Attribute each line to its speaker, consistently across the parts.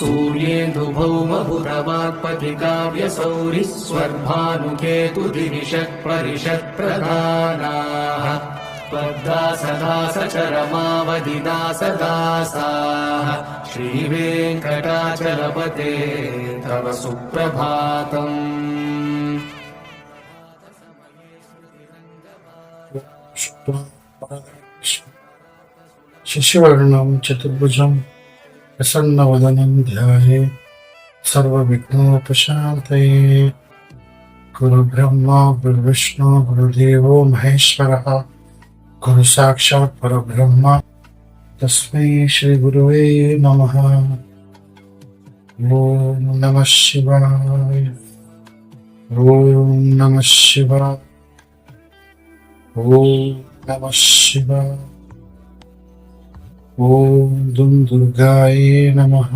Speaker 1: सूर्येन्दु भौमपुरमात्पथिकाव्यसौरि स्वर्भानुके कुधिषत्परिषत्प्रधानाः श्रीवेङ्कटाचलपते तव सुप्रभातम्।
Speaker 2: शिशुवर्णं चतुर्भुजम्। प्रसन्नवदनं ध्याये सर्वविघ्नोपशान्तये गुरुब्रह्मा, गुरुविष्णु, गुरुदेवो महेश्वरः। गुरुसाक्षात् परब्रह्म। तस्मै श्रीगुरुवे नमः। ॐ नमः शिवाय। ॐ नमः शिवाय। ॐ नमः शिवाय। ॐ दुं दुर्गायै नमः।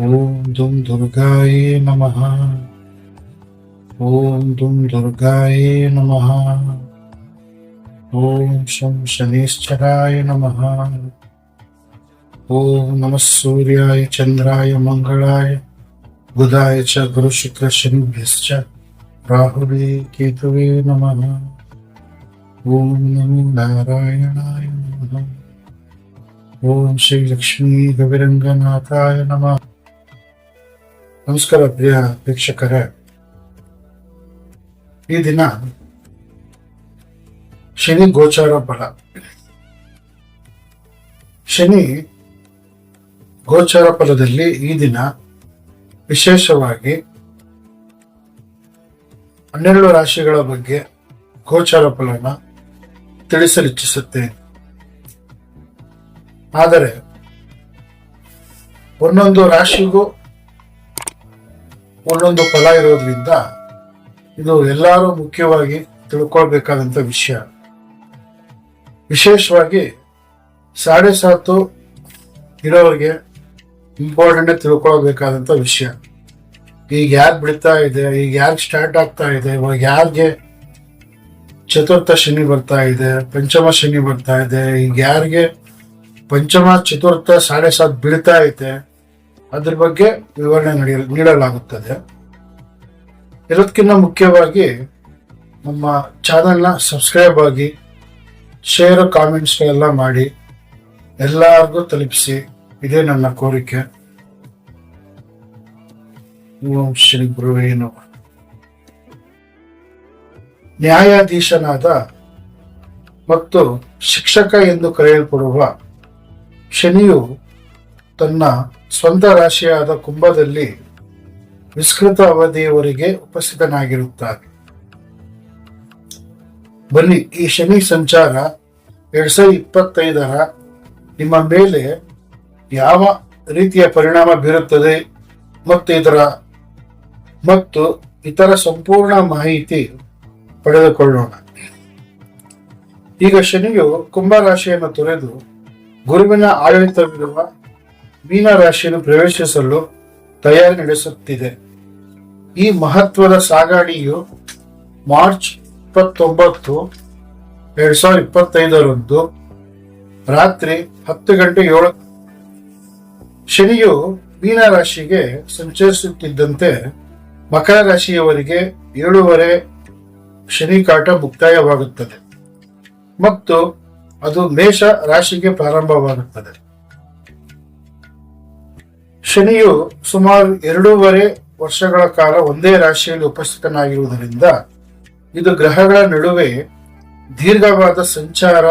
Speaker 2: ॐ दुं दुर्गायै नमः। ॐ दुं दुर्गायै नमः। ॐ शं शनीश्चराय नमः। ॐ नमः सूर्याय चन्द्राय मङ्गलाय बुधाय च गुरुशुक्रशनिभ्यश्च राहुवे, केतवे नमः। ॐ नमो नारायणाय नमः। ಓಂ ಶ್ರೀ ಲಕ್ಷ್ಮೀ ಗವಿರಂಗನಾಥಾಯ ನಮಃ. ನಮಸ್ಕಾರ ಪ್ರಿಯ ವೀಕ್ಷಕರೇ. ಈ ದಿನ ಶನಿ ಗೋಚಾರ ಬಲ. ಶನಿ ಗೋಚಾರ ಫಲದಲ್ಲಿ ಈ ದಿನ ವಿಶೇಷವಾಗಿ ಹನ್ನೆರಡು ರಾಶಿಗಳ ಬಗ್ಗೆ ಗೋಚಾರ ಫಲನ ತಿಳಿಸಲಿಚ್ಛಿಸುತ್ತೇನೆ ಆದರೆ ಒಂದೊಂದು ರಾಶಿಗೂ ಒಂದೊಂದು ಫಲ ಇರೋದ್ರಿಂದ ಇದು ಎಲ್ಲರೂ ಮುಖ್ಯವಾಗಿ ತಿಳ್ಕೊಳ್ಬೇಕಾದಂಥ ವಿಷಯ. ವಿಶೇಷವಾಗಿ ಸಾಡೆ ಸಾತು ಇರೋರಿಗೆ ಇಂಪಾರ್ಟೆಂಟ್ ತಿಳ್ಕೊಳ್ಬೇಕಾದಂಥ ವಿಷಯ. ಈಗ ಯಾರು ಬಿಡ್ತಾ ಇದೆ, ಈಗ ಯಾರಿಗೆ ಸ್ಟಾರ್ಟ್ ಆಗ್ತಾ ಇದೆ, ಇವಾಗ ಯಾರಿಗೆ ಚತುರ್ಥ ಶನಿ ಬರ್ತಾ ಇದೆ, ಪಂಚಮ ಶನಿ ಬರ್ತಾ ಇದೆ, ಈಗ ಯಾರಿಗೆ ಪಂಚಮ, ಚತುರ್ಥ, ಸಾಡೆ ಸಾತ್ ಬೀಳ್ತಾ ಐತೆ. ಅದ್ರ ಬಗ್ಗೆ ವಿವರಣೆ ನಡೆಯ, ನೀಡಲಾಗುತ್ತದೆ. ಇದಕ್ಕಿಂತ ಮುಖ್ಯವಾಗಿ ನಮ್ಮ ಚಾನೆಲ್ನ ಸಬ್ಸ್ಕ್ರೈಬ್ ಆಗಿ, ಶೇರ್, ಕಾಮೆಂಟ್ಸ್ ಎಲ್ಲ ಮಾಡಿ, ಎಲ್ಲರಿಗೂ ತಲುಪಿಸಿ. ಇದೇ ನನ್ನ ಕೋರಿಕೆ. ಓಂ ಶ್ರೀ ಗುರುವೇನು ನ್ಯಾಯಾಧೀಶನಾದ ಮತ್ತು ಶಿಕ್ಷಕ ಎಂದು ಕರೆಯಲ್ಪಡುವ ಶನಿಯು ತನ್ನ ಸ್ವಂತ ರಾಶಿಯಾದ ಕುಂಭದಲ್ಲಿ ವಿಸ್ತೃತ ಅವಧಿಯವರೆಗೆ ಉಪಸ್ಥಿತನಾಗಿರುತ್ತಾನೆ. ಬನ್ನಿ, ಈ ಶನಿ ಸಂಚಾರ ಎರಡ್ ಸಾವಿರದ ಇಪ್ಪತ್ತೈದರ ನಿಮ್ಮ ಮೇಲೆ ಯಾವ ರೀತಿಯ ಪರಿಣಾಮ ಬೀರುತ್ತದೆ ಮತ್ತು ಇದರ ಮತ್ತು ಇತರ ಸಂಪೂರ್ಣ ಮಾಹಿತಿ ಪಡೆದುಕೊಳ್ಳೋಣ. ಈಗ ಶನಿಯು ಕುಂಭ ರಾಶಿಯನ್ನು ತೊರೆದು ಗುರುವಿನ ಆಡಳಿತವಿರುವ ಮೀನ ರಾಶಿಯನ್ನು ಪ್ರವೇಶಿಸಲು ತಯಾರಿ ನಡೆಸುತ್ತಿದೆ. ಈ ಮಹತ್ವದ ಸಾಗಾಣಿಯು ಮಾರ್ಚ್ ಇಪ್ಪತ್ತೊಂಬತ್ತು, ಎರಡ್ ಸಾವಿರದ ಇಪ್ಪತ್ತೈದರಂದು ರಾತ್ರಿ ಹತ್ತು ಗಂಟೆ ಏಳು ಶನಿಯು ಮೀನ ರಾಶಿಗೆ ಸಂಚರಿಸುತ್ತಿದ್ದಂತೆ ಮಕರ ರಾಶಿಯವರಿಗೆ ಏಳೂವರೆ ಶನಿ ಕಾಟ ಮುಕ್ತಾಯವಾಗುತ್ತದೆ. ಮತ್ತು ಅದು ಮೇಷ ರಾಶಿಗೆ ಪ್ರಾರಂಭವಾಗುತ್ತದೆ. ಶನಿಯು ಸುಮಾರು ಎರಡೂವರೆ ವರ್ಷಗಳ ಕಾಲ ಒಂದೇ ರಾಶಿಯಲ್ಲಿ ಉಪಸ್ಥಿತನಾಗಿರುವುದರಿಂದ ಇದು ಗ್ರಹಗಳ ನಡುವೆ ದೀರ್ಘವಾದ ಸಂಚಾರ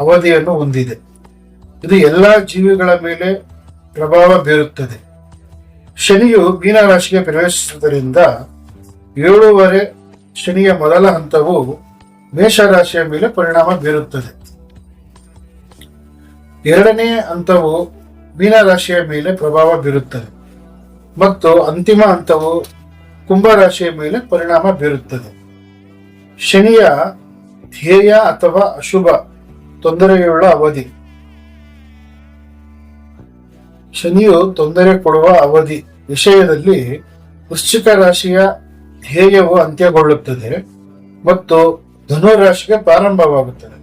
Speaker 2: ಅವಧಿಯನ್ನು ಹೊಂದಿದೆ. ಇದು ಎಲ್ಲ ಜೀವಿಗಳ ಮೇಲೆ ಪ್ರಭಾವ ಬೀರುತ್ತದೆ. ಶನಿಯು ಮೀನ ರಾಶಿಗೆ ಪ್ರವೇಶಿಸುವುದರಿಂದ ಏಳೂವರೆ ಶನಿಯ ಮೊದಲ ಹಂತವು ಮೇಷರಾಶಿಯ ಮೇಲೆ ಪರಿಣಾಮ ಬೀರುತ್ತದೆ. ಎರಡನೇ ಹಂತವು ಮೀನರಾಶಿಯ ಮೇಲೆ ಪ್ರಭಾವ ಬೀರುತ್ತದೆ. ಮತ್ತು ಅಂತಿಮ ಹಂತವು ಕುಂಭರಾಶಿಯ ಮೇಲೆ ಪರಿಣಾಮ ಬೀರುತ್ತದೆ. ಶನಿಯ ಧ್ಯೇಯ ಅಥವಾ ಅಶುಭ ತೊಂದರೆಯುಳ್ಳ ಅವಧಿ. ಶನಿಯು ತೊಂದರೆ ಕೊಡುವ ಅವಧಿ ವಿಷಯದಲ್ಲಿ ವೃಶ್ಚಿಕ ರಾಶಿಯ ಧ್ಯೇಯವು ಅಂತ್ಯಗೊಳ್ಳುತ್ತದೆ ಮತ್ತು ಧನು ರಾಶಿಗೆ ಪ್ರಾರಂಭವಾಗುತ್ತದೆ.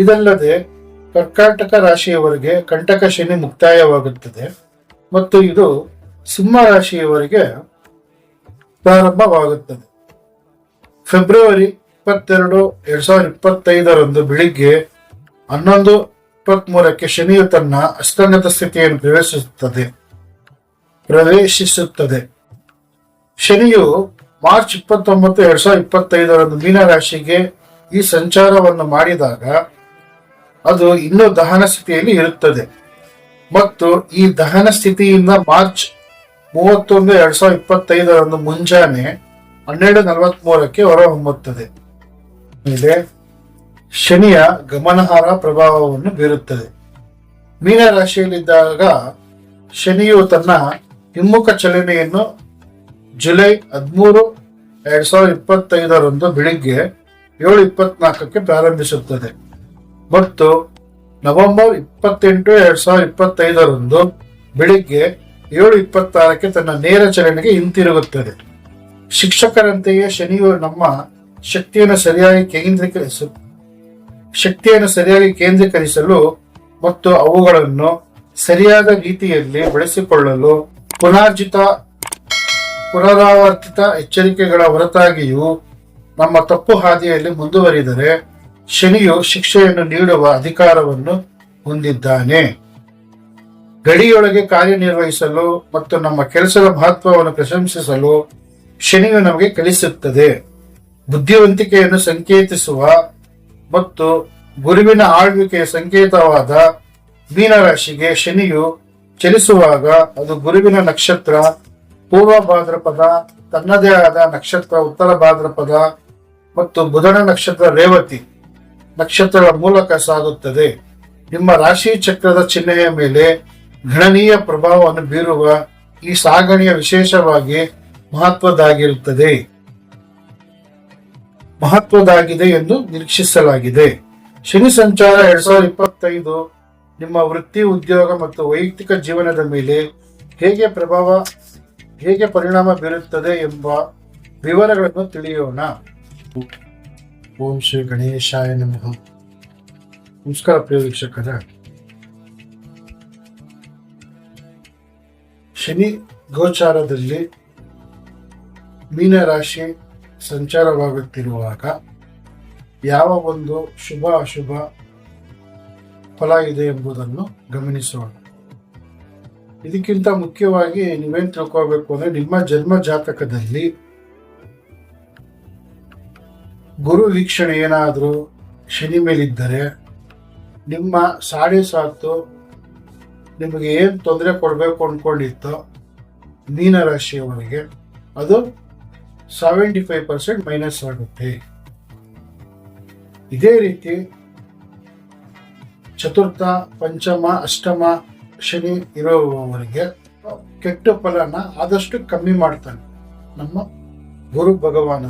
Speaker 2: ಇದಲ್ಲದೆ ಕರ್ಕಾಟಕ ರಾಶಿಯವರಿಗೆ ಕಂಟಕ ಶನಿ ಮುಕ್ತಾಯವಾಗುತ್ತದೆ. ಮತ್ತು ಇದು ಸಿಂಹ ರಾಶಿಯವರಿಗೆ ಪ್ರಾರಂಭವಾಗುತ್ತದೆ. ಫೆಬ್ರವರಿ ಇಪ್ಪತ್ತೆರಡು ಎರಡ್ ಸಾವಿರದ ಇಪ್ಪತ್ತೈದರಂದು ಬೆಳಿಗ್ಗೆ ಹನ್ನೊಂದು ಇಪ್ಪತ್ಮೂರಕ್ಕೆ ಶನಿಯು ತನ್ನ ಅಸ್ತಂಗತ ಸ್ಥಿತಿಯನ್ನು ಪ್ರವೇಶಿಸುತ್ತದೆ. ಪ್ರವೇಶಿಸುತ್ತದೆ. ಶನಿಯು ಮಾರ್ಚ್ ಇಪ್ಪತ್ತೊಂಬತ್ತು ಎರಡ್ ಸಾವಿರದ ಇಪ್ಪತ್ತೈದರಂದು ಮೀನ ರಾಶಿಗೆ ಈ ಸಂಚಾರವನ್ನು ಮಾಡಿದಾಗ ಅದು ಇನ್ನೂ ದಹನ ಸ್ಥಿತಿಯಲ್ಲಿ ಇರುತ್ತದೆ. ಮತ್ತು ಈ ದಹನ ಸ್ಥಿತಿಯಿಂದ ಮಾರ್ಚ್ ಮೂವತ್ತೊಂದು ಎರಡ್ ಸಾವಿರದ ಇಪ್ಪತ್ತೈದರಂದು ಮುಂಜಾನೆ ಹನ್ನೆರಡು ನಲವತ್ಮೂರಕ್ಕೆ ಹೊರಹೊಮ್ಮುತ್ತದೆ. ಮೇಲೆ ಶನಿಯ ಗಮನಾರ್ಹ ಪ್ರಭಾವವನ್ನು ಬೀರುತ್ತದೆ. ಮೀನ ರಾಶಿಯಲ್ಲಿದ್ದಾಗ ಶನಿಯು ತನ್ನ ಹಿಮ್ಮುಖ ಚಲನೆಯನ್ನು ಜುಲೈ ಹದಿಮೂರು ಎರಡ್ ಸಾವಿರದ ಇಪ್ಪತ್ತೈದರಂದು ಬೆಳಿಗ್ಗೆ ಏಳು ಇಪ್ಪತ್ನಾಲ್ಕಕ್ಕೆ ಪ್ರಾರಂಭಿಸುತ್ತದೆ. ಮತ್ತು ನವೆಂಬರ್ ಇಪ್ಪತ್ತೆಂಟು ಎರಡ್ ಸಾವಿರದ ಇಪ್ಪತ್ತೈದರಂದು ಬೆಳಿಗ್ಗೆ ಏಳು ಇಪ್ಪತ್ತಾರಕ್ಕೆ ತನ್ನ ನೇರ ಚಲನೆಗೆ ಹಿಂತಿರುಗುತ್ತದೆ. ಶಿಕ್ಷಕರಂತೆಯೇ ಶನಿಯು ನಮ್ಮ ಶಕ್ತಿಯನ್ನು ಸರಿಯಾಗಿ ಕೇಂದ್ರೀಕರಿಸ ಶಕ್ತಿಯನ್ನು ಸರಿಯಾಗಿ ಕೇಂದ್ರೀಕರಿಸಲು ಮತ್ತು ಅವುಗಳನ್ನು ಸರಿಯಾದ ರೀತಿಯಲ್ಲಿ ಬಳಸಿಕೊಳ್ಳಲು ಪುನರ್ಜಿತ, ಪುನರಾವರ್ತಿತ ಎಚ್ಚರಿಕೆಗಳ ಹೊರತಾಗಿಯೂ ನಮ್ಮ ತಪ್ಪು ಹಾದಿಯಲ್ಲಿ ಮುಂದುವರಿದರೆ ಶನಿಯು ಶಿಕ್ಷೆಯನ್ನು ನೀಡುವ ಅಧಿಕಾರವನ್ನು ಹೊಂದಿದ್ದಾನೆ. ಗಡಿಯೊಳಗೆ ಕಾರ್ಯನಿರ್ವಹಿಸಲು ಮತ್ತು ನಮ್ಮ ಕೆಲಸದ ಮಹತ್ವವನ್ನು ಪ್ರಶಂಸಿಸಲು ಶನಿಯು ನಮಗೆ ಕಲಿಸುತ್ತದೆ. ಬುದ್ಧಿವಂತಿಕೆಯನ್ನು ಸಂಕೇತಿಸುವ ಮತ್ತು ಗುರುವಿನ ಆಳ್ವಿಕೆಯ ಸಂಕೇತವಾದ ಮೀನರಾಶಿಗೆ ಶನಿಯು ಚಲಿಸುವಾಗ ಅದು ಗುರುವಿನ ನಕ್ಷತ್ರ, ಪೂರ್ವ ಭಾದ್ರಪದ, ತನ್ನದೇ ಆದ ನಕ್ಷತ್ರ, ಉತ್ತರ ಭಾದ್ರಪದ ಮತ್ತು ಬುಧನ ನಕ್ಷತ್ರ ರೇವತಿ. ನಕ್ಷತ್ರಗಳ ಮೂಲಕ ಸಾಗುತ್ತದೆ. ನಿಮ್ಮ ರಾಶಿ ಚಕ್ರದ ಚಿಹ್ನೆಯ ಮೇಲೆ ಗಣನೀಯ ಪ್ರಭಾವವನ್ನು ಬೀರುವ ಈ ಸಾಗಣೆಯ ವಿಶೇಷವಾಗಿ ಮಹತ್ವದಾಗಿರುತ್ತದೆ ಮಹತ್ವದಾಗಿದೆ ಎಂದು ನಿರೀಕ್ಷಿಸಲಾಗಿದೆ. ಶನಿ ಸಂಚಾರ ಎರಡ್ ಸಾವಿರದ ಇಪ್ಪತ್ತೈದು ನಿಮ್ಮ ವೃತ್ತಿ, ಉದ್ಯೋಗ ಮತ್ತು ವೈಯಕ್ತಿಕ ಜೀವನದ ಮೇಲೆ ಹೇಗೆ ಪ್ರಭಾವ, ಹೇಗೆ ಪರಿಣಾಮ ಬೀರುತ್ತದೆ ಎಂಬ ವಿವರಗಳನ್ನು ತಿಳಿಯೋಣ. ಓಂ ಶ್ರೀ ಗಣೇಶಾಯ ನಮಃ. ನಮಸ್ಕಾರ ಪ್ರಿಯ ವೀಕ್ಷಕರ. ಶನಿ ಗೋಚಾರದಲ್ಲಿ ಮೀನರಾಶಿ ಸಂಚಾರವಾಗುತ್ತಿರುವಾಗ ಯಾವ ಒಂದು ಶುಭ ಅಶುಭ ಫಲ ಇದೆ ಎಂಬುದನ್ನು ಗಮನಿಸೋಣ. ಇದಕ್ಕಿಂತ ಮುಖ್ಯವಾಗಿ ನೀವೇನು ತಿಳ್ಕೋಬೇಕು ಅಂದರೆ ನಿಮ್ಮ ಜನ್ಮ ಜಾತಕದಲ್ಲಿ ಗುರು ವೀಕ್ಷಣೆ ಏನಾದರೂ ಶನಿ ಮೇಲಿದ್ದರೆ ನಿಮ್ಮ ಸಾಡೆ ಸಾತು ನಿಮಗೆ ಏನು ತೊಂದರೆ ಕೊಡಬೇಕು ಅಂದ್ಕೊಂಡಿತ್ತೋ ಮೀನರಾಶಿಯವರಿಗೆ ಅದು ಸೆವೆಂಟಿ ಫೈವ್ ಪರ್ಸೆಂಟ್ ಮೈನಸ್ ಆಗುತ್ತೆ. ಇದೇ ರೀತಿ ಚತುರ್ಥ, ಪಂಚಮ, ಅಷ್ಟಮ ಶನಿ ಇರುವವರಿಗೆ ಕೆಟ್ಟ ಫಲನ ಆದಷ್ಟು ಕಮ್ಮಿ ಮಾಡ್ತಾನೆ ನಮ್ಮ ಗುರು ಭಗವಾನ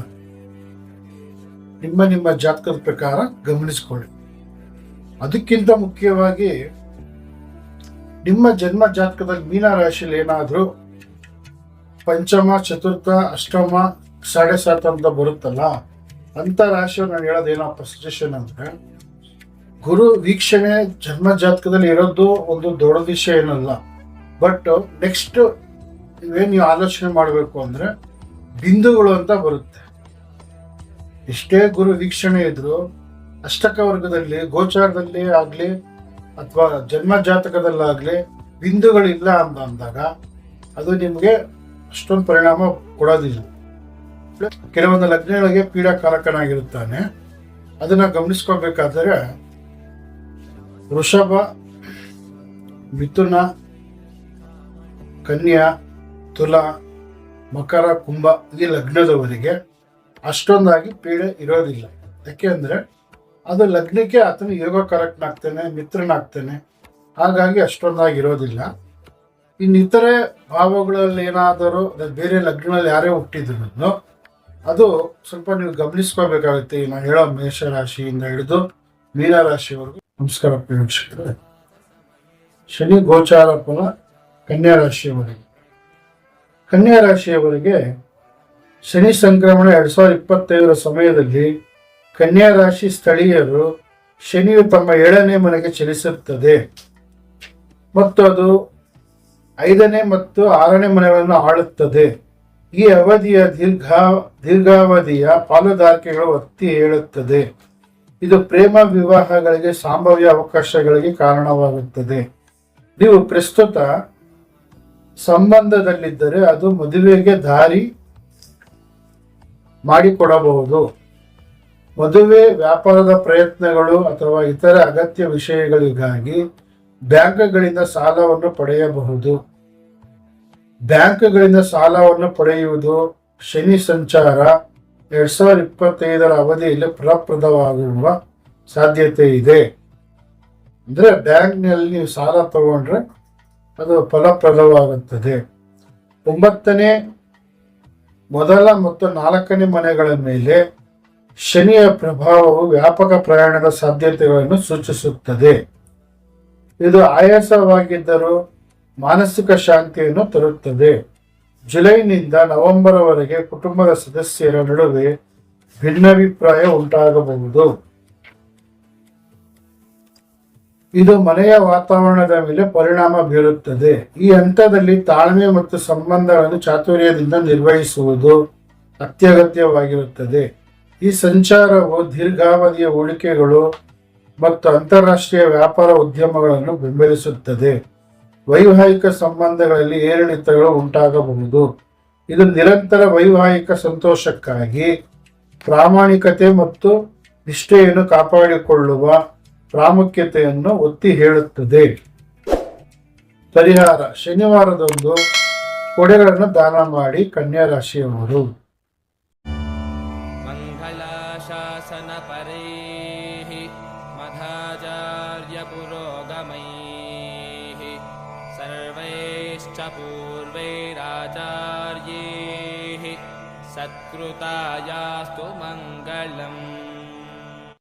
Speaker 2: ನಿಮ್ಮ ನಿಮ್ಮ ಜಾತಕದ ಪ್ರಕಾರ ಗಮನಿಸಿಕೊಳ್ಳಿ. ಅದಕ್ಕಿಂತ ಮುಖ್ಯವಾಗಿ ನಿಮ್ಮ ಜನ್ಮ ಜಾತಕದಲ್ಲಿ ಮೀನ ರಾಶಿಯಲ್ಲಿ ಏನಾದರೂ ಪಂಚಮ, ಚತುರ್ಥ, ಅಷ್ಟಮ, ಸಾಡೆ ಸಾತ್ ಅಂತ ಬರುತ್ತಲ್ಲ, ಅಂತ ರಾಶಿ ನಾನು ಹೇಳೋದೇನಪ್ಪ ಸಜೆಷನ್ ಅಂದ್ರೆ, ಗುರು ವೀಕ್ಷಣೆ ಜನ್ಮ ಜಾತಕದಲ್ಲಿ ಇರೋದು ಒಂದು ದೊಡ್ಡ ವಿಷಯ ಏನಲ್ಲ ಬಟ್ ನೆಕ್ಸ್ಟ್ ಏನು ನೀವು ಆಲೋಚನೆ ಮಾಡಬೇಕು ಅಂದ್ರೆ ಬಿಂದುಗಳು ಅಂತ ಬರುತ್ತೆ. ಎಷ್ಟೇ ಗುರು ವೀಕ್ಷಣೆ ಇದ್ರು ಅಷ್ಟಕ ವರ್ಗದಲ್ಲಿ, ಗೋಚಾರದಲ್ಲಿ ಆಗಲಿ ಅಥವಾ ಜನ್ಮ ಜಾತಕದಲ್ಲಾಗಲಿ ಬಿಂದುಗಳಿಲ್ಲ ಅಂತ ಅಂದಾಗ ಅದು ನಿಮಗೆ ಅಷ್ಟೊಂದು ಪರಿಣಾಮ ಕೊಡೋದಿಲ್ಲ. ಕೆಲವೊಂದು ಲಗ್ನಗಳಿಗೆ ಪೀಡಾಕಾರಕನಾಗಿರುತ್ತಾನೆ ಅದನ್ನ ಗಮನಿಸ್ಕೋಬೇಕಾದ್ರೆ ವೃಷಭ, ಮಿಥುನ, ಕನ್ಯಾ, ತುಲಾ, ಮಕರ, ಕುಂಭ ಈ ಲಗ್ನದವರಿಗೆ ಅಷ್ಟೊಂದಾಗಿ ಪೀಡೆ ಇರೋದಿಲ್ಲ. ಯಾಕೆ ಅಂದ್ರೆ ಅದು ಲಗ್ನಕ್ಕೆ ಆತನ ಯೋಗಕಾರಕನಾಗ್ತಾನೆ ಮಿತ್ರನಾಗ್ತಾನೆ. ಹಾಗಾಗಿ ಅಷ್ಟೊಂದಾಗಿ ಇರೋದಿಲ್ಲ ಇನ್ನಿತರೆ ಭಾವಗಳಲ್ಲಿ ಏನಾದರೂ ಬೇರೆ ಲಗ್ನಗಳಲ್ಲಿ ಯಾರೇ ಹುಟ್ಟಿದ್ರು ಅದು ಸ್ವಲ್ಪ ನೀವು ಗಮನಿಸ್ಕೋಬೇಕಾಗುತ್ತೆ. ನಾನು ಹೇಳೋ ಮೇಷರಾಶಿಯಿಂದ ಹಿಡಿದು ಮೀನರಾಶಿವರೆಗೂ. ನಮಸ್ಕಾರ ಪ್ರೇಕ್ಷಕರೇ. ಶನಿ ಗೋಚಾರ ಫಲ ಕನ್ಯಾ ರಾಶಿಯವರೆಗೆ ಕನ್ಯಾ ರಾಶಿಯವರಿಗೆ ಶನಿ ಸಂಕ್ರಮಣ ಎರಡ್ ಸಾವಿರದ ಇಪ್ಪತ್ತೈದರ ಸಮಯದಲ್ಲಿ ಕನ್ಯಾ ರಾಶಿ ಸ್ಥಳೀಯರು ಶನಿಯು ತಮ್ಮ ಏಳನೇ ಮನೆಗೆ ಚಲಿಸುತ್ತದೆ. ಮತ್ತು ಅದು ಐದನೇ ಮತ್ತು ಆರನೇ ಮನೆಗಳನ್ನು ಆಳುತ್ತದೆ. ಈ ಅವಧಿಯ ದೀರ್ಘ, ದೀರ್ಘಾವಧಿಯ ಪಾಲುದಾರಿಕೆಗಳು ಒತ್ತಿ ಹೇಳುತ್ತದೆ. ಇದು ಪ್ರೇಮ ವಿವಾಹಗಳಿಗೆ ಸಂಭಾವ್ಯ ಅವಕಾಶಗಳಿಗೆ ಕಾರಣವಾಗುತ್ತದೆ. ನೀವು ಪ್ರಸ್ತುತ ಸಂಬಂಧದಲ್ಲಿದ್ದರೆ ಅದು ಮದುವೆಗೆ ದಾರಿ ಮಾಡಿಕೊಡಬಹುದು. ಮದುವೆ, ವ್ಯಾಪಾರದ ಪ್ರಯತ್ನಗಳು ಅಥವಾ ಇತರ ಅಗತ್ಯ ವಿಷಯಗಳಿಗಾಗಿ ಬ್ಯಾಂಕ್ಗಳಿಂದ ಸಾಲವನ್ನು ಪಡೆಯಬಹುದು. ಬ್ಯಾಂಕ್ಗಳಿಂದ ಸಾಲವನ್ನು ಪಡೆಯುವುದು ಶನಿ ಸಂಚಾರ ಎರಡ್ ಸಾವಿರದ ಇಪ್ಪತ್ತೈದರ ಅವಧಿಯಲ್ಲಿ ಫಲಪ್ರದವಾಗುವ ಸಾಧ್ಯತೆ ಇದೆ. ಅಂದರೆ ಬ್ಯಾಂಕ್ನಲ್ಲಿ ನೀವು ಸಾಲ ತಗೊಂಡ್ರೆ ಅದು ಫಲಪ್ರದವಾಗುತ್ತದೆ. ಒಂಬತ್ತನೇ ಮೊದಲ ಮತ್ತು ನಾಲ್ಕನೇ ಮನೆಗಳ ಮೇಲೆ ಶನಿಯ ಪ್ರಭಾವವು ವ್ಯಾಪಕ ಪ್ರಯಾಣದ ಸಾಧ್ಯತೆಗಳನ್ನು ಸೂಚಿಸುತ್ತದೆ. ಇದು ಆಯಾಸವಾಗಿದ್ದರೂ ಮಾನಸಿಕ ಶಾಂತಿಯನ್ನು ತರುತ್ತದೆ. ಜುಲೈನಿಂದ ನವೆಂಬರ್ವರೆಗೆ ಕುಟುಂಬದ ಸದಸ್ಯರ ನಡುವೆ ಭಿನ್ನಾಭಿಪ್ರಾಯ ಉಂಟಾಗಬಹುದು. ಇದು ಮನೆಯ ವಾತಾವರಣದ ಮೇಲೆ ಪರಿಣಾಮ ಬೀರುತ್ತದೆ. ಈ ಹಂತದಲ್ಲಿ ತಾಳ್ಮೆ ಮತ್ತು ಸಂಬಂಧಗಳನ್ನು ಚಾತುರ್ಯದಿಂದ ನಿರ್ವಹಿಸುವುದು ಅತ್ಯಗತ್ಯವಾಗಿರುತ್ತದೆ. ಈ ಸಂಚಾರವು ದೀರ್ಘಾವಧಿಯ ಹೂಡಿಕೆಗಳು ಮತ್ತು ಅಂತಾರಾಷ್ಟ್ರೀಯ ವ್ಯಾಪಾರ ಉದ್ಯಮಗಳನ್ನು ಬೆಂಬಲಿಸುತ್ತದೆ. ವೈವಾಹಿಕ ಸಂಬಂಧಗಳಲ್ಲಿ ಏರಿಳಿತಗಳು ಉಂಟಾಗಬಹುದು. ಇದು ನಿರಂತರ ವೈವಾಹಿಕ ಸಂತೋಷಕ್ಕಾಗಿ ಪ್ರಾಮಾಣಿಕತೆ ಮತ್ತು ನಿಷ್ಠೆಯನ್ನು ಕಾಪಾಡಿಕೊಳ್ಳುವ ಪ್ರಾಮುಖ್ಯತೆಯನ್ನು ಒತ್ತಿ ಹೇಳುತ್ತದೆ. ಪರಿಹಾರ. ಶನಿವಾರದಂದು ಕೊಡೆಗಳನ್ನು ದಾನ ಮಾಡಿ ಕನ್ಯಾ ರಾಶಿಯವರು